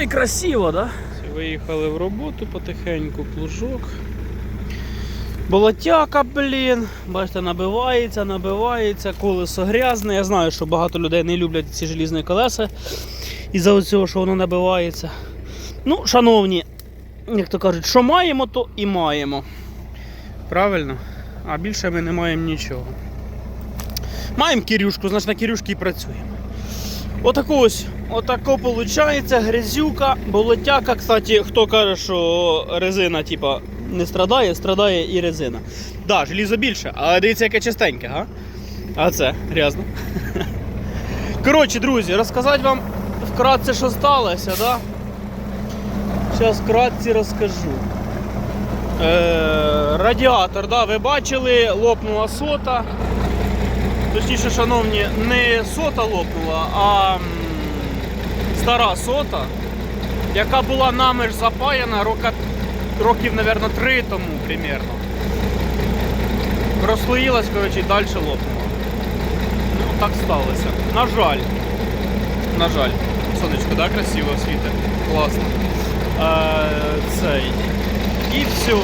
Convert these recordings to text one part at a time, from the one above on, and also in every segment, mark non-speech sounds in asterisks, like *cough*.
і красиво, да? Виїхали в роботу потихеньку, плужок. Болотяка, блін. Бачите, набивається, набивається, колесо грязне. Я знаю, що багато людей не люблять ці желізні колеса із-за цього, що воно набивається. Ну, шановні, як то кажуть, що маємо, то і маємо. Правильно? А більше ми не маємо нічого. Маємо кірюшку, значить на кірюшки і працюємо. Отако ось, отако виходить, грязюка, болотяка. Кстати, хто каже, що резина, типа, не страдає, страдає і резина. Да, желізо більше, але дивіться, яке чистеньке, га? А це грязно. *laughs* Коротше, друзі, розказати вам вкратце, що сталося, да? Зараз вкратце розкажу. Е, радіатор, да, ви бачили, лопнула сота. Точніше, шановні, не сота лопнула, а стара сота, яка була нами ж запаяна рока, років, мабуть, три тому примерно. Розслоїлась, коротше, і далі лопнула. Ну, так сталося. На жаль. На жаль. Сонечко, да, красиво світить. Класно. Е, цей. І все.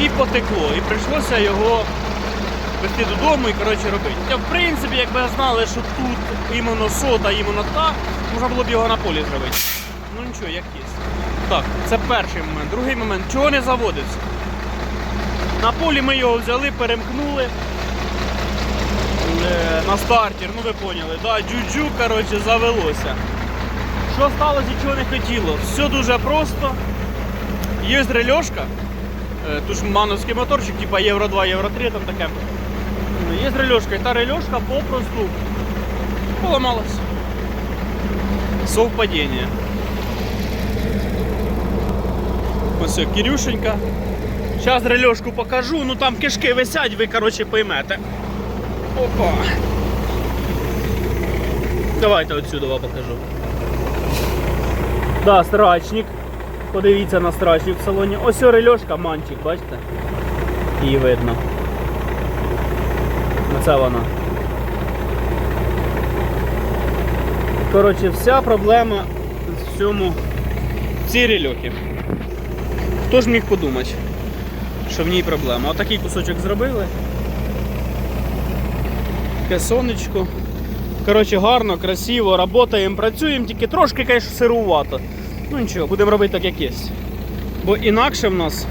І потекло. І прийшлося його везти додому і коротше робити. Хоча, в принципі, якби знали, що тут іменно сота, іменно та, можна було б його на полі зробити. Ну нічого, як є. Так, це перший момент. Другий момент, чого не заводився? На полі ми його взяли, перемкнули е, на стартер, ну ви поняли, да, джуджу, коротше, завелося. Що сталося і чого не хотіло? Все дуже просто. Є рельошка, е, тут ж мановський моторчик, типа Євро 2, Євро 3, там таке. Є рельошка, і та рельошка попросту поламалась. Совпадіння. Ось Кирюшенька. Зараз рельошку покажу, ну там кишки висять, ви коротше поймете. Опа. Давайте отсюди вам покажу. Да, страчник. Подивіться на страчник в салоні. Ось рельошка, манчик, бачите? Її видно. Оце вона. Коротше, вся проблема в цьому цій рельохі. Хто ж міг подумати, що в ній проблема? Отакий кусочок зробили. Таке сонечко. Коротше, гарно, красиво, работаємо, працюємо, тільки трошки, звісно, сирувато. Ну нічого, будемо робити так, як є. Бо інакше в нас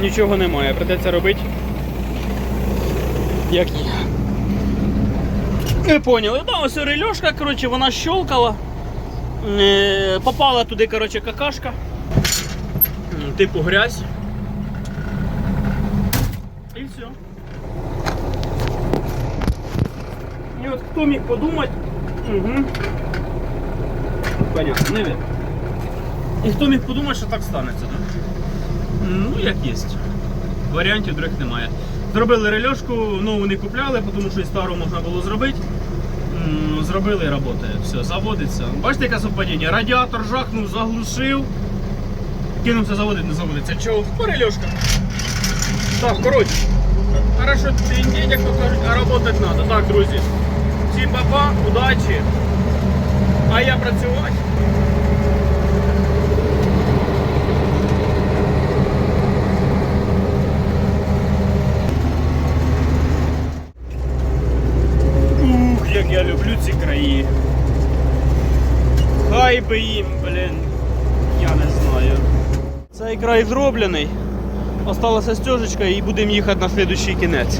нічого немає. Придеться робити як є. Ви поняли, да, ось рельошка, коротше, вона щелкала. Е, попала туди, коротше, какашка. Типу грязь. І все. І от хто міг подумати. Угу. Понятно, не видно. І хто міг подумати, що так станеться, так? Ну, як є. Варіантів других немає. Зробили рельошку, нову не купляли, тому що і стару можна було зробити. Зробили і працює. Все, заводиться. Бачите, яке совпадіння? Радіатор жахнув, заглушив. Кинувся заводити, не заводиться. Чого? По рельошка. Так, коротше. Хорошо, день, як то кажуть, а работать надо. Так, друзі. Всім папа, удачі. А я працювати. Ух, як я краї. Хай би їм, блін, я не знаю. Цей край зроблений. Осталася стежечка і будемо їхати на слідущий кінець.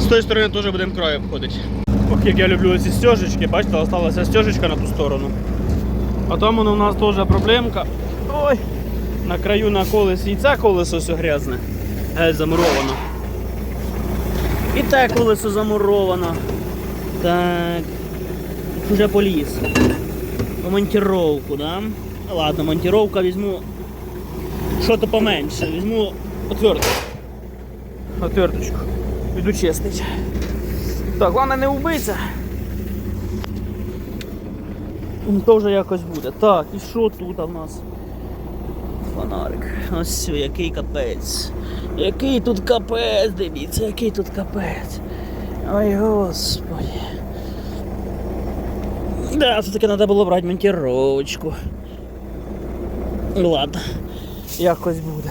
З тої сторони теж будемо край обходити. Ох, як я люблю ці стежечки, бачите, осталася стежечка на ту сторону. А там воно у нас теж проблемка. Ой! На краю на колесі і це колесо все грязне. Геть замуровано. І те колесо замуровано. Так. Уже поліз. По монтировку, да? Ладно, монтировка візьму. Що-то поменше. Візьму отвертку. Отверточку. Піду чистить. Так, головне не вбиться. То вже якось буде. Так, і що тут у нас? Фонарик. Ось який капець. Який тут капець, дивіться, який тут капець. Ой, господи. Да, все-таки треба було брати монтировочку. Ну ладно, якось буде.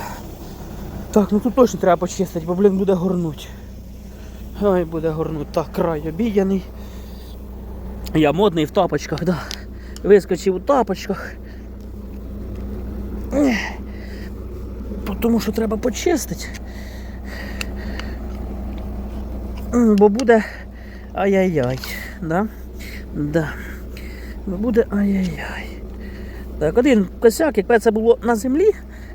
Так, ну тут точно треба почистити, бо, блін, буде горнуть. Ой, буде горнуть. Так, край обідяний. Я модний в тапочках, да. Вискочив у тапочках. Тому що треба почистити. Бо буде ай-яй-яй, да? Да. Буде ай-яй-яй. Так, один косяк, якби це було на землі,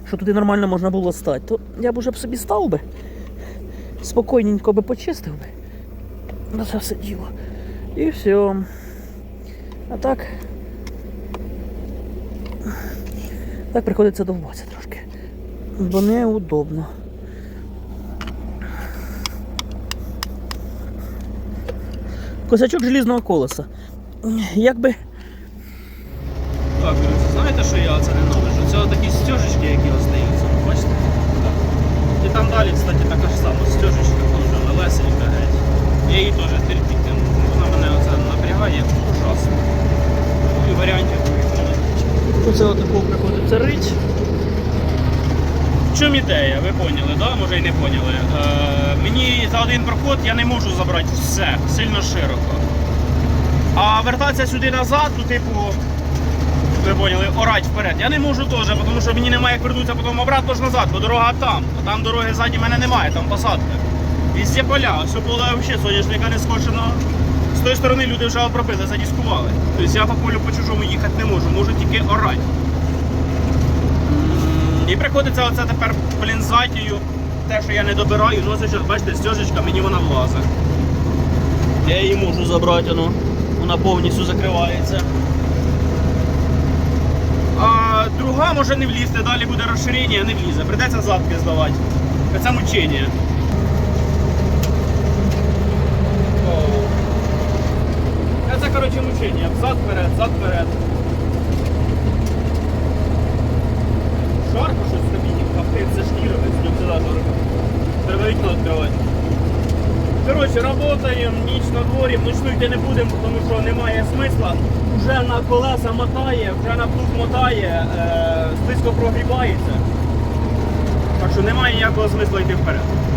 що туди нормально можна було стати, то я б уже б собі став би, спокійненько би почистив би. На це все діло. І все. А так. Так приходиться довбатися трошки. Бо неудобно. Косячок желізного колеса. Якби. Так, друзі, знаєте, що я це ненавиджу? Це такі стежечки, які остаються. Бачите? Так. І там далі, кстати, така ж сама стежечка, теж малесенька геть. Я її теж терпіти не можу. Вона мене оце напрягає ужасно. І варіантів немає. Оце отако приходиться рить. В чому ідея, ви поняли, да? може і не поняли. Е, мені за один проход я не можу забрати все сильно широко. А вертатися сюди назад, ну типу, ви поняли, орать вперед. Я не можу теж, тому що мені немає як вернутися потім обратно ж назад, бо дорога там. А там дороги ззаді мене немає, там посадка. Везде поля, ось поле взагалі соняшника не скошено. З тої сторони люди вже обробили, задіскували. Тобто я по полю по чужому їхати не можу, можу тільки орати. І приходиться оце тепер, блін, затію. Те, що я не добираю, ну бачите, стежечка, мені вона влазить. Я її можу забрати, ну. Вона повністю закривається. А друга може не влізти, далі буде розширення, не влізе. Придеться задки здавати. Це мучення. Це, коротше, мучення. Взад вперед, зад вперед. Жарко щось в кабіні, пахти, це шкіровець, вентилятор. Треба вікно відкривати. Коротше, працюємо, ніч на дворі, вночну йти не будемо, тому що немає смисла. Вже на колеса мотає, вже на плуг мотає, е, слизько прогрівається. Так що немає ніякого смисла йти вперед.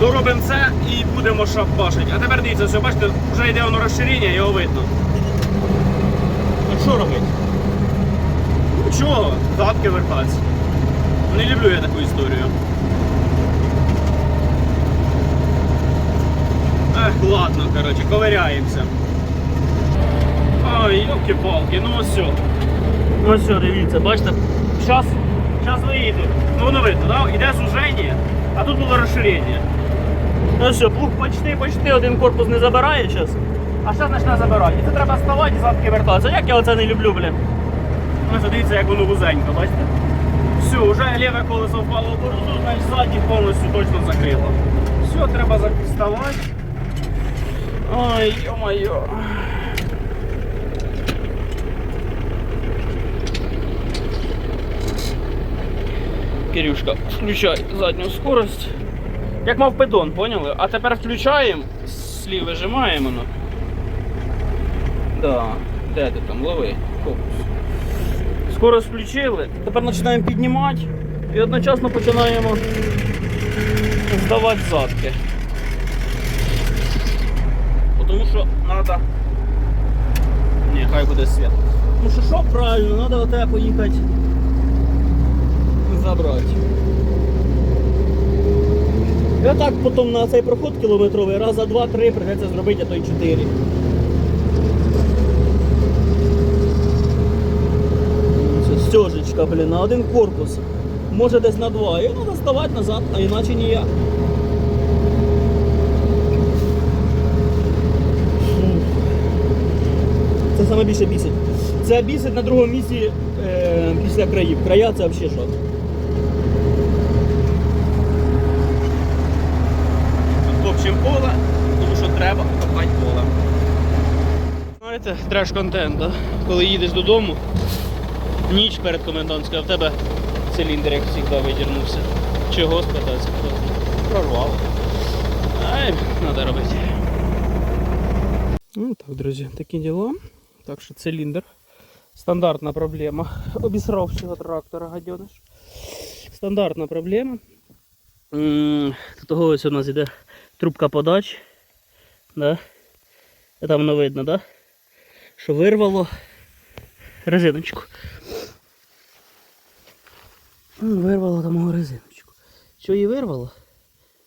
Доробимо це і будемо шапашити. А тепер дивіться, все, бачите, вже йде воно розширення, його видно. От що робити? Чого? Задки вертатися. Не люблю я таку історію. Ех, ладно, коротше, ковиряємося. Ой, йолки-палки, ну ось все. Ось все, дивіться, бачите, зараз, виїду. Ну воно видно, да? Іде суження, а тут було розширення. Ну все, плуг почти, почти один корпус не забирає зараз, а зараз почне забирати. І це треба ставати і задки вертатися. Як я оце не люблю, блін. Ну, дивіться, як воно вузенько, бачите? Все, вже ліве колесо впало в борозу, значить задні повністю точно закрило. Все, треба вставати. Ой, ё-моё. Кирюшка, включай задню скорость. Як мав педон, поняли? А тепер включаємо, слів вижимаємо. Ну. Да. Де ти там? Лови. Фокус. Скорость включили, тепер починаємо піднімати і одночасно починаємо здавати задки. Тому що треба. Ні, хай буде світ. Тому що що правильно, треба поїхати забрати. І отак потім на цей проход кілометровий раз за два-три придеться зробити, а то й чотири. Стежечка, блін, на один корпус. Може десь на два. І треба ставати назад, а іначе ніяк. Це саме більше бісить. Це бісить на другому місці е, після країв. Края це взагалі що. Топчемо поле, тому що треба копати поле. Знаєте, треш-контент, да? коли їдеш додому, ніч перед комендантською, а в тебе циліндр, як завжди, видірнувся. Чого спитатися? Прорвало. Ай, треба робити. Ну так, друзі, такі діла. Так що циліндр. Стандартна проблема. Обісрав цього трактора, гадьониш. Стандартна проблема. До того ось у нас іде трубка подач. Да? Там воно видно, да? Що вирвало резиночку. Вирвало там мою резиночку. Що її вирвало?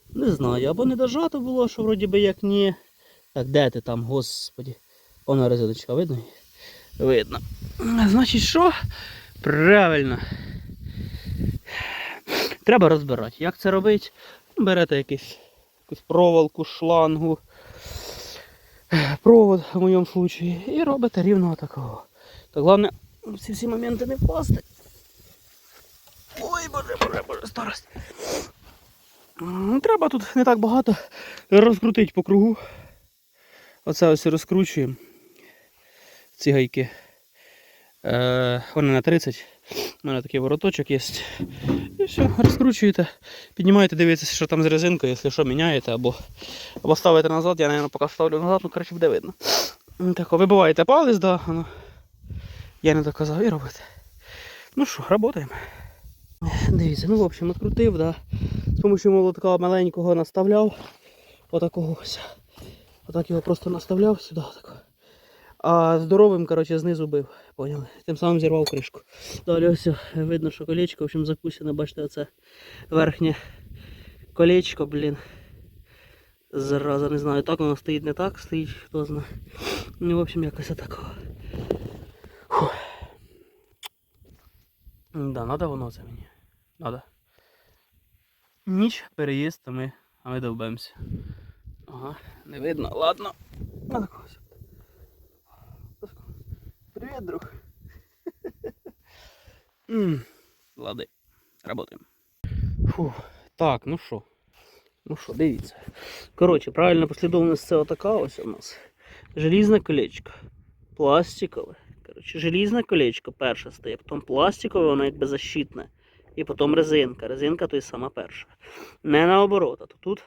Не знаю. Або не дожато було, що вроді би як ні. Так, де ти там, господі? Повна резиночка, видно? Видно. Значить, що? Правильно. Треба розбирати. Як це робити? Берете якийсь, якусь проволоку, шлангу, провод в моєму случаї, і робите рівно такого. Так головне в ці всі моменти не впасти. Ой, боже, боже, боже, старость. Треба тут не так багато розкрутити по кругу. Оце ось розкручуємо. Ці гайки. Е, вони на 30. У мене такий вороточок є. І все, розкручуєте. Піднімаєте, дивитеся, що там з резинкою, якщо що, міняєте або, або ставите назад, я, мабуть, поки ставлю назад, ну коротше буде видно. Так, вибиваєте палець, да, воно. Я не доказав і робите. Ну що, працюємо. Дивіться, ну в общем, відкрутив, да. З допомогою молотка маленького наставляв. Отакого ось. Отак його просто наставляв сюди. Так. А здоровим, коротше, знизу бив. Поняли? Тим самим зірвав кришку. Далі ось видно, що колечко, в общем, закусене, бачите, оце верхнє колечко, блін. Зараза, не знаю, так воно стоїть, не так стоїть, хто знає. Ну, в общем, якось отакого. Фух. Да, надо воно це мені. Надо. Ніч, переїзд, а ми, а ми довбемося. Ага, не видно, ладно. Надо когось. Друг. Лади, работаємо. Фу. Так, ну що? Ну що, дивіться. Коротше, правильна послідовність це отака ось у нас. Желізне колечко. Пластикове. Коротше, желізне колечко перше стає, потім пластикове, воно якби защитне. І потім резинка. Резинка то й сама перша. Не наоборот, а то тут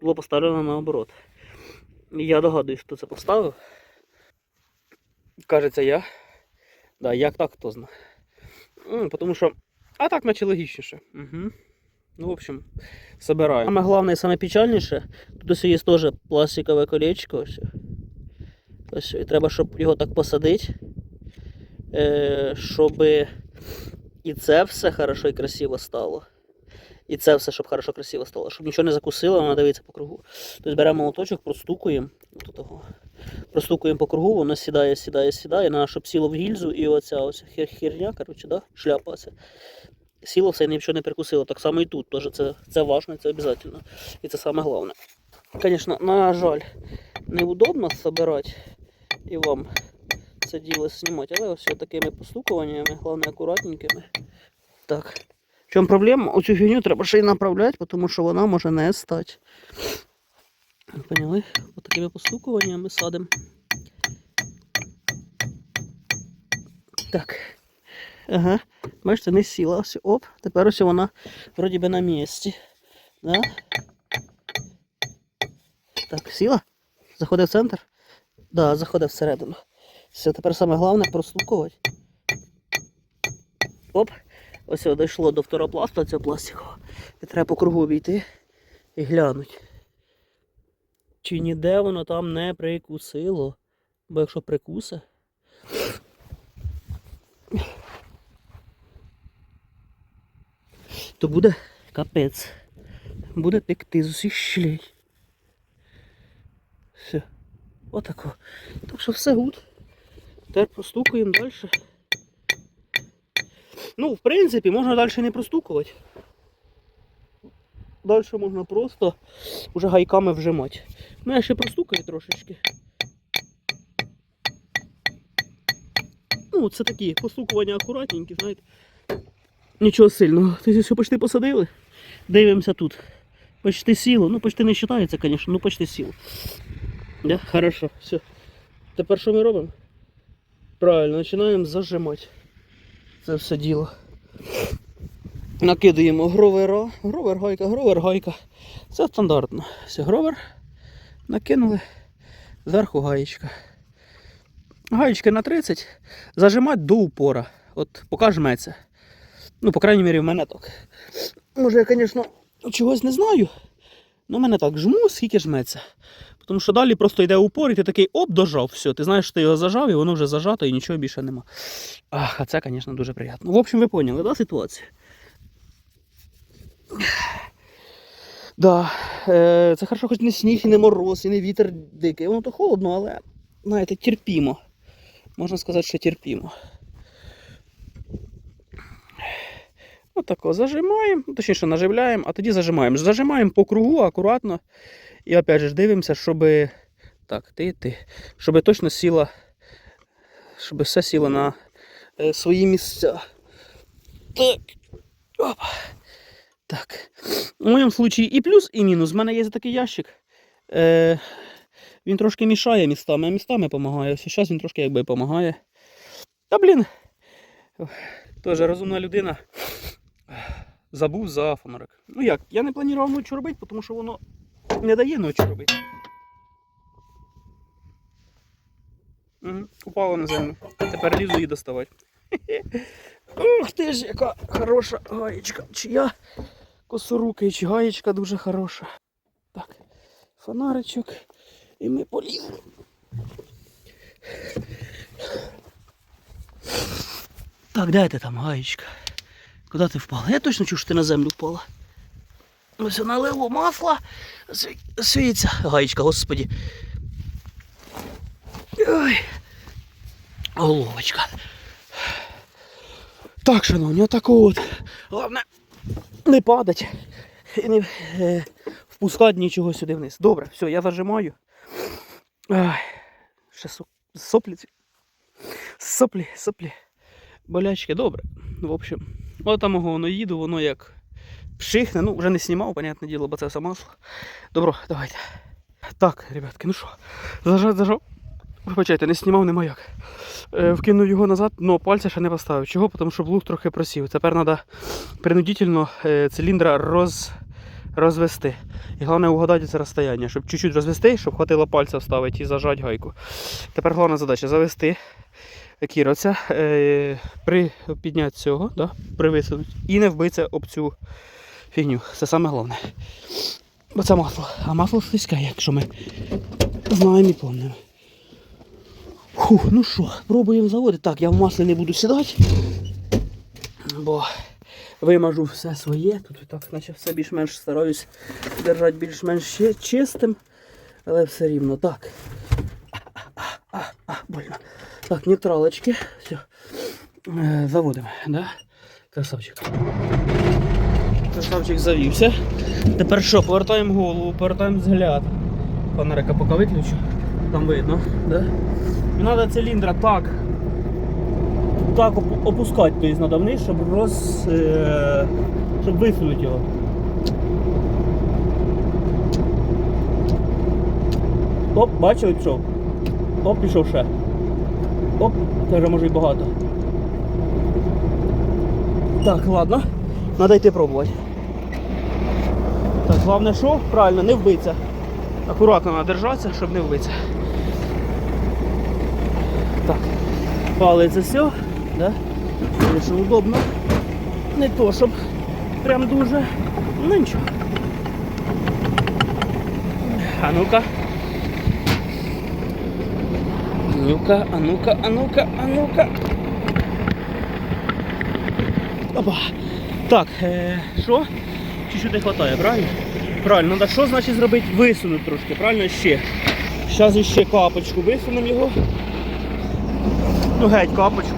було поставлено наоборот. Я догадуюсь, хто це поставив. Кажеться, я. Да, як так, хто знає. Тому що. А так наче логічніше. Угу. Ну, в общем, собираємо. Саме головне і саме печальніше, тут ось є теж пластикове колечко. Ось. Ось, і треба, щоб його так посадити. Е, щоб і це все хорошо і красиво стало. І це все, щоб хорошо красиво стало. Щоб нічого не закусило, воно дивиться по кругу. Тобто беремо молоточок, простукуємо. Простукуємо по кругу, воно сідає, сідає, сідає, на щоб сіло в гільзу, і оця ось хер- херня, коротше, да? шляпа. Оця. Сіло все і нічого не прикусило. Так само і тут. Теж це, це важно, це обов'язково. І це саме головне. Звісно, на жаль, неудобно собирати і вам це діло знімати, але ось такими постукуваннями, головне акуратненькими. Так. В чому проблема? Оцю фігню треба ще й направляти, тому що вона може не стати. Поняли? Ось такими постукуваннями садимо. Так. Ага. Бачите, не сіла. Ось, оп, тепер ось вона вроді би на місці. Да? Так, сіла? Заходить в центр? Да, заходить всередину. Все, тепер саме головне простукувати. Оп. Ось дійшло до фторопласту цього пластикового. І треба по кругу обійти і глянути. Чи ніде воно там не прикусило. Бо якщо прикусе. То буде капець. Буде текти з усіх щелей. Все. Отако. Так що все гуд. Тепер простукуємо далі. Ну, в принципі, можна далі не простукувати. Далі можна просто вже гайками вжимати. Ну, я ще простукаю трошечки. Ну, це такі постукування акуратненькі, знаєте. Нічого сильного. Ти все почти посадили. Дивимося тут. Почти сіло. Ну, почти не вважається, звісно, ну почти сіло. Да? Хорошо, все. Тепер що ми робимо? Правильно, починаємо зажимати це все діло. Накидаємо гровера, гровер гайка, гровер гайка. Це стандартно. Все, гровер накинули, зверху гаєчка. гаєчки на 30, зажимати до упора. От поки жметься. Ну, по крайній мірі, в мене так. Може, я, звісно, чогось не знаю. Ну, мене так жму, скільки жметься. Тому що далі просто йде упор, і ти такий оп, дожав, все. Ти знаєш, що ти його зажав, і воно вже зажато, і нічого більше нема. Ах, а це, звісно, дуже приємно. В общем, ви поняли, да, ситуацію? Да, е, це хорошо, хоч не сніг, і не мороз, і не вітер дикий. Воно то холодно, але, знаєте, терпімо. Можна сказати, що терпімо. Отако зажимаємо, ну, точніше наживляємо, а тоді зажимаємо. Зажимаємо по кругу акуратно. І опять же дивимося, щоб. Так, ти, ти. Щоб точно сіла. Щоб все сіло на е, свої місця. Так. Опа. Так. У моєму случаї і плюс, і мінус. У мене є такий ящик. Е, він трошки мішає містами, а містами допомагає. Зараз він трошки якби допомагає. Та блін. Теж розумна людина. Забув за фонарик. Ну як, я не планував ночі робити, тому що воно не дає ночі робити. Угу, упало на землю. Тепер лізу її доставати. *laughs* Ух ти ж, яка хороша гаєчка. Чия косорукий, чи гаєчка дуже хороша. Так, фонаричок. І ми полізли. Так, де ти там, гаєчка? Куди ти впала? Я точно чую, що ти на землю впала. Ось налило масла. Сві- Свіється. Гаєчка, господі. Ой. Головочка. Так, шановні, отако от. Головне, не падать і не е, впускати нічого сюди вниз. Добре, все, я зажимаю. Ай, ще соплі. Соплі, соплі. Болячки, добре. В общем, от там воно їду, воно як пшихне. Ну, вже не знімав, понятне діло, бо це все масло. Добро, давайте. Так, ребятки, ну що, зажав, зажав. Вибачайте, не знімав, нема як. Е, вкинув його назад, але пальця ще не поставив. Чого? Тому що блух трохи просів. Тепер треба принудительно е, циліндра роз, розвести. І головне угадати це розстояння, щоб чуть-чуть розвести, щоб хватило пальця вставити і зажати гайку. Тепер головна задача завести кіровця, е, при підняти цього, да, привисунути і не вбитися об цю фігню. Це саме головне. Бо це масло. А масло слизьке, якщо ми знаємо і пам'ятаємо. Фух, ну що, пробуємо заводити. Так, я в маслі не буду сідати, бо вимажу все своє. Тут так, наче все більш-менш стараюсь держати більш-менш чистим, але все рівно. Так. А, а, а, больно. Так, нейтралочки. Все. Заводимо, да? Красавчик. Красавчик завівся. Тепер що, повертаємо голову, повертаємо взгляд. Фонарика поки виключу. Там видно, да? І треба циліндра так. Так оп- опускати, тобто треба вниз, щоб роз. Е, щоб висунути його. Оп, бачили, пішов. Оп, пішов ще. Оп, це вже може і багато. Так, ладно. Треба йти пробувати. Так, головне що? Правильно, не вбиться. Акуратно треба держатися, щоб не вбитися. Палиться все, да? Звісно, удобно. Не то, щоб прям дуже. Ну нічого. А ну-ка. Ну-ка, а ну-ка, а ну-ка, а ну-ка. Опа. Так, е, що? Чуть-чуть не вистачає, правильно? Правильно, треба що значить зробити? Висунути трошки, правильно ще. Зараз ще капочку висунемо його. Ну геть капочку.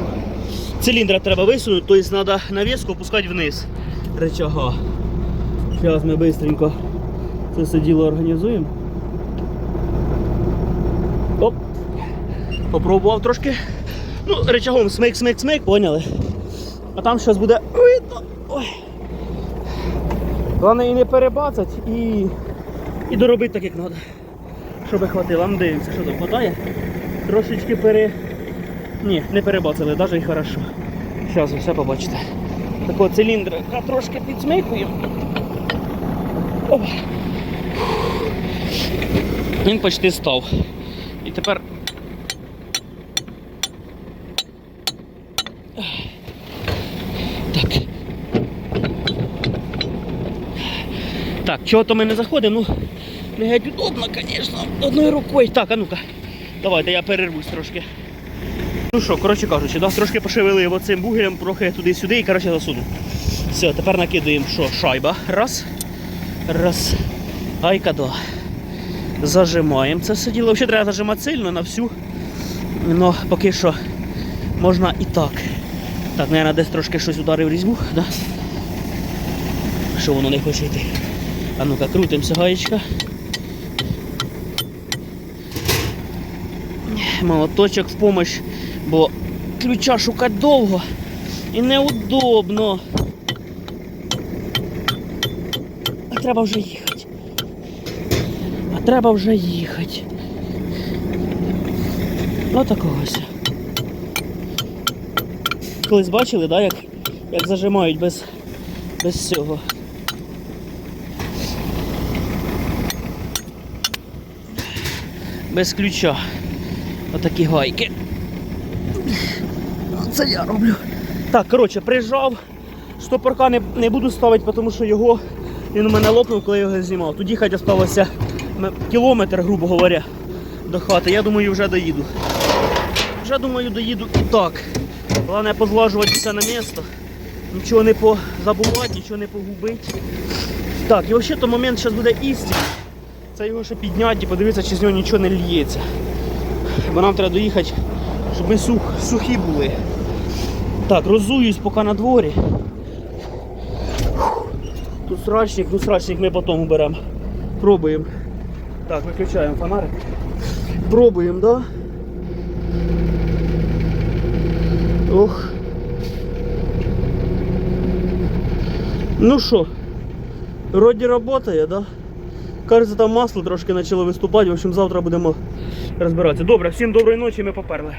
Циліндра треба висунути, тобто треба навіску опускати вниз. Рычага. Зараз ми швидко це все діло організуємо. Оп. Попробував трошки. Ну, рычагом смик, смик, смик, поняли? А там щось буде видно. Ой. Головне і не перебацати і, і доробити так, як треба. Щоб хватило. Ну дивимося, що там хватає. Трошечки пере. Ні, не перебацали, навіть і хорошо. Зараз ви все побачите. Такого циліндра трошки підсмикуємо. Опа. Він почти став. І тепер. Так. Так, чого то ми не заходимо, ну не геть удобно, звісно, одною рукою. Так, а ну-ка, давайте я перервусь трошки. Ну що, коротше кажучи, да, трошки пошевелив оцим бугелем, трохи туди-сюди і коротше засунув. Все, тепер накидаємо що? Шайба. Раз. Раз. Гайка два. Зажимаємо це все діло. Взагалі треба зажимати сильно на всю. Ну, поки що можна і так. Так, мабуть, десь трошки щось ударив різьбу, да? Що воно не хоче йти. А ну-ка, крутимося, гаєчка. Молоточок в помощь, бо ключа шукати довго і неудобно. А треба вже їхати. А треба вже їхати. Отакого ось. Колись бачили, да, як, як зажимають без, без цього. Без ключа. Отакі гайки. Це я роблю. Так, коротше, прижав. Штопорка не, не буду ставити, тому що його він у мене лопнув, коли я його знімав. Тут їхати залишилося кілометр, грубо говоря, до хати. Я думаю, вже доїду. Вже думаю, доїду і так. Головне позлажувати все на місто. Нічого не позабувати, нічого не погубити. Так, і взагалі то момент зараз буде істин. Це його ще підняти і подивитися, чи з нього нічого не лється. Бо нам треба доїхати, щоб ми сух, сухі були. Так, розуюсь поки на дворі. Тут срачник, ну срачник ми потім уберемо. Пробуємо. Так, виключаємо фонарик. Пробуємо, да? Ох. Ну що, вроді працює, да? Кажется, там масло трошки почало виступати. В общем, завтра будемо розбиратися. Добре, всім доброї ночі, ми поперли.